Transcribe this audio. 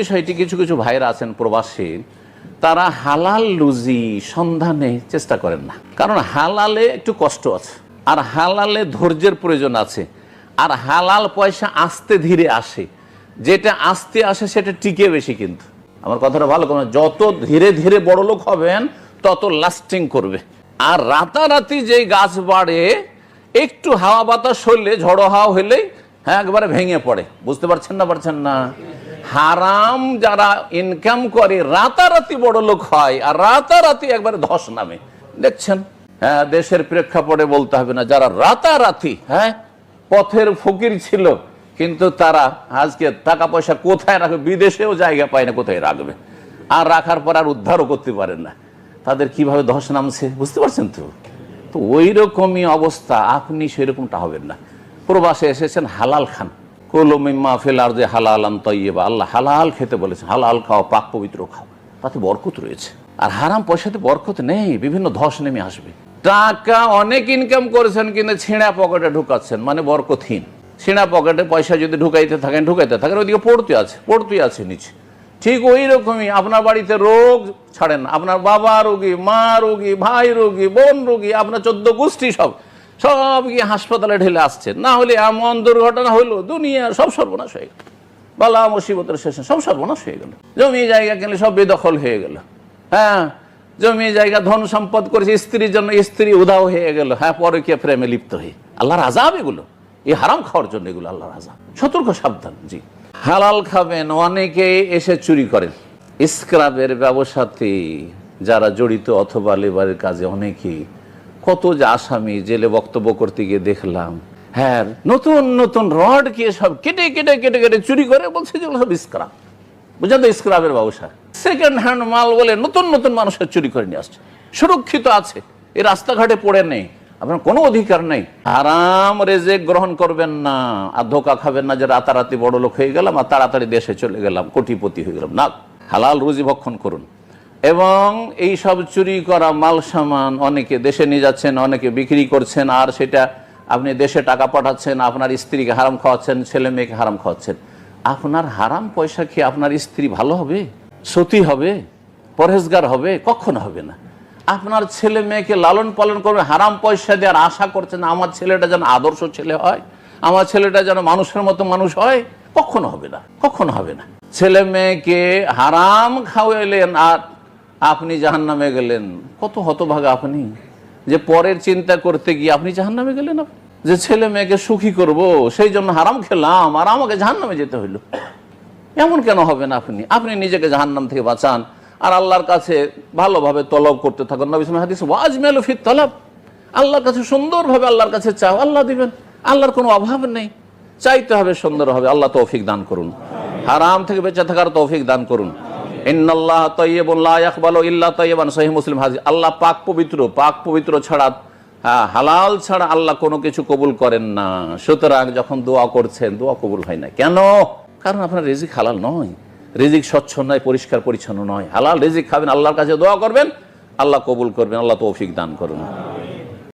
বিষয়টি কিছু কিছু ভাইরা আছেন প্রবাসী, তারা হালাল রুজি সন্ধানে চেষ্টা করেন না। কারণ হালালে একটু কষ্ট আছে, আর হালালে ধৈর্যের প্রয়োজন আছে, আর হালাল পয়সা আস্তে ধীরে আসে। যেটা আস্তে আসে সেটা টিকে বেশি কিন্তু। আমার কথাটা ভালো করে যত ধীরে ধীরে বড় লোক হবেন, তত লাস্টিং করবে। আর রাতারাতি যেই গাছ বাড়ে, একটু হাওয়া বাতাস হইলে, ঝড়ো হাওয়া হইলেই হ্যাঁ একবারে ভেঙে পড়ে। বুঝতে পারছেন না পারছেন না? হারাম যারা ইনকাম করে, রাতারাতি বড় লোক হয়, আর রাতারাতি একবারে ধস নামে। দেখছেন? হ্যাঁ দেশের প্রেক্ষাপটে বলতে হবে না, যারা রাতারাতি হ্যাঁ পথের ফকির ছিল, কিন্তু তারা আজকে টাকা পয়সা কোথায় রাখবে, বিদেশেও জায়গা পায় না, কোথায় রাখবে? আর রাখার পর আর উদ্ধারও করতে পারেন না। তাদের কীভাবে ধস নামছে, বুঝতে পারছেন তো? তো ওই রকমই অবস্থা, আপনি সেরকমটা হবেন না। প্রবাসে এসেছেন হালাল খান। কলমিম্মা ফেলার যে হালালাম তৈবা আল্লাহ হালাল খেতে বলেছেন, হালাল খাও, পাক পবিত্র খাও। তাতে বরকত রয়েছে। আর হারাম পয়সাতে বরকত নেই, বিভিন্ন ধস নেমে আসবে। টাকা অনেক ইনকাম করেছেন, কিন্তু ছেঁড়া পকেটে ঢুকাচ্ছেন মানে বরকতহীন। ছেঁড়া পকেটে পয়সা যদি ঢুকাইতে থাকেন ঢুকাইতে থাকেন ওইদিকে পড়তে আছে পড়তে আছে নিচে। ঠিক ওই রকমই, আপনার বাড়িতে রোগ ছাড়েন আপনার বাবা রোগী, মা রোগী, ভাই রোগী, বোন রোগী, আপনার চোদ্দ গোষ্ঠী সব। সব গিয়ে হাসপাতালে ঢেলে আসছে। না হলে এমন দুর্ঘটনা হইল, দুনিয়া সব সর্বনাশ হয়ে গেল। বালা মুসিবতের শেষে সব সর্বনাশ হয়ে গেল। জমি জায়গা কিনলে সব বেদখল হয়ে গেল। হ্যাঁ জমি জায়গা ধন সম্পদ করেছে, স্ত্রীর জন্য স্ত্রী উধাও হয়ে গেল। হ্যাঁ পরে কে প্রেমে লিপ্ত হয়ে। আল্লাহর আজাব এগুলো। এই হারাম খাওয়ার জন্য এগুলো আল্লাহর আজাব সতর্ক, সাবধান, জি। হালাল খাবেন, অনেকে এসে চুরি করেন। স্ক্রাবের ব্যবসাতে যারা জড়িত অথবা লেবারের কাজে অনেকেই কত যে আসামি জেলে বক্তব্য করতে গিয়ে দেখলাম। হ্যাঁ নতুন নতুন রড কে সব কেটে কেটে কেটে কেটে চুরি করে বলছে যেগুলো সব স্ক্রাব। বুঝলেন তো, স্ক্রাবের ব্যবসা। সেকেন্ড হ্যান্ড মাল বলে নতুন নতুন মানুষের চুরি করে নিয়ে আসছে। সুরক্ষিত আছে এই রাস্তাঘাটে পড়ে নেই, আপনার কোনো অধিকার নেই। আরাম রেজে গ্রহণ করবেন না, আর ধোকা খাবেন না যে রাতারাতি বড় লোক হয়ে গেলাম আর তাড়াতাড়ি দেশে চলে গেলাম, কোটিপতি হয়ে গেলাম। না, হালাল রুজি ভক্ষণ করুন। এবং এই সব চুরি করা মাল সামান অনেকে দেশে নিয়ে যাচ্ছেন, অনেকে বিক্রি করছেন, আর সেটা আপনি দেশে টাকা পাঠাচ্ছেন, আপনার স্ত্রীকে হারাম খাওয়াচ্ছেন, ছেলে মেয়েকে হারাম খাওয়াচ্ছেন। আপনার হারাম পয়সা খেয়ে আপনার স্ত্রী ভালো হবে? সতী হবে? পরহেজগার হবে? কখনো হবে না। আপনার ছেলে মেয়েকে লালন পালন করবে, হারাম পয়সা দেওয়ার আশা করছেন আমার ছেলেটা যেন আদর্শ ছেলে হয়, আমার ছেলেটা যেন মানুষের মতো মানুষ হয়, কখনো হবে না, কখনো হবে না। ছেলে মেয়েকে হারাম খাওয়াইলেন আর আপনি জাহান নামে গেলেন। কত হতভাগা আপনি। যে পরের চিন্তা করতে গিয়ে আপনি জাহান নামে গেলেন যে ছেলে মেয়েকে সুখী করব, সেই জন্য হারাম খেলাম, আর আমাকে জাহান নামে যেতে হইল। এমন কেন হবেন আপনি? আপনি নিজেকে জাহান্নাম থেকে বাঁচান, আর আল্লাহর কাছে ভালোভাবে তলব করতে থাকুন। নবী হাদিস ওয়াজমালু ফিত তলব। আল্লাহর কাছে সুন্দরভাবে আল্লাহর কাছে চাও, আল্লাহ দিবেন। আল্লাহর কোনো অভাব নেই। চাইতে হবে সুন্দর হবে, আল্লাহ তৌফিক দান করুন। হারাম থেকে বেঁচে থাকার তৌফিক দান করুন। ইন্নাল্লাহ তাইয়্যিবুন লা ইয়াকবালু ইল্লা তাইয়্যিবান। সহিহ মুসলিম হাদিস। আল্লাহ পাক পবিত্র পাক পবিত্র ছাড়া হ্যাঁ হালাল ছাড়া আল্লাহ কোনো কিছু কবুল করেন না। সুতরাং যখন দোয়া করছেন, দোয়া কবুল হয় না। কেন? কারণ আপনার রিজিক হালাল নয়। রিজিক স্বচ্ছ নয়, পরিষ্কার পরিচ্ছন্ন নয়। হালাল রেজিক খাবেন, আল্লাহর কাছে দোয়া করবেন, আল্লাহ কবুল করবেন, আল্লাহ তৌফিক দান করুন।